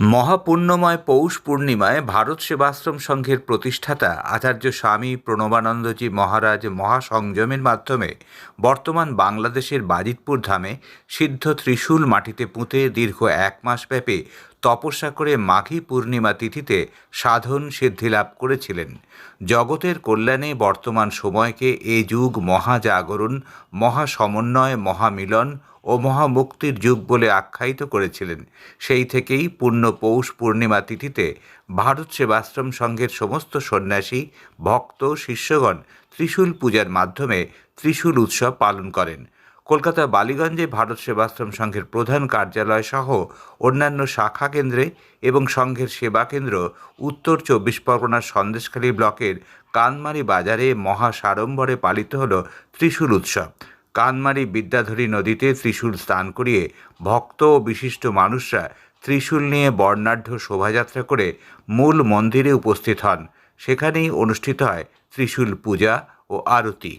মহাপুণ্যময় পৌষ পূর্ণিমায় ভারত সেবাশ্রম সংঘের প্রতিষ্ঠাতা আচার্য স্বামী প্রণবানন্দজি মহারাজ মহাসংযমের মাধ্যমে বর্তমান বাংলাদেশের বাজিতপুর ধামে সিদ্ধ ত্রিশূল মাটিতে পুঁতে দীর্ঘ এক মাস ব্যাপী তপস্যা করে মাঘী পূর্ণিমা তিথিতে সাধন সিদ্ধি লাভ করেছিলেন। জগতের কল্যাণে বর্তমান সময়কে এ যুগ মহাজাগরণ, মহাসমন্বয়, মহামিলন ও মহামুক্তির যুগ বলে আখ্যায়িত করেছিলেন। সেই থেকেই পূর্ণ পৌষ পূর্ণিমা তিথিতে ভারত সেবাশ্রম সংঘের সমস্ত সন্ন্যাসী, ভক্ত, শিষ্যগণ ত্রিশূল পূজার মাধ্যমে ত্রিশূল উৎসব পালন করেন। কলকাতা বালিগঞ্জে ভারত সেবাশ্রম সংঘের প্রধান কার্যালয় সহ অন্যান্য শাখা কেন্দ্রে এবং সংঘের সেবা কেন্দ্র উত্তর চব্বিশ পরগনার সন্দেশখালী ব্লকের কানমারি বাজারে মহা সাড়ম্বরে পালিত হল ত্রিশূল উৎসব। কানমারি বিদ্যাধরী নদীতে ত্রিশূল স্নান করিয়ে ভক্ত ও বিশিষ্ট মানুষরা ত্রিশূল নিয়ে বর্ণাঢ্য শোভাযাত্রা করে মূল মন্দিরে উপস্থিত হন। সেখানেই অনুষ্ঠিত হয় ত্রিশূল পূজা ও আরতি।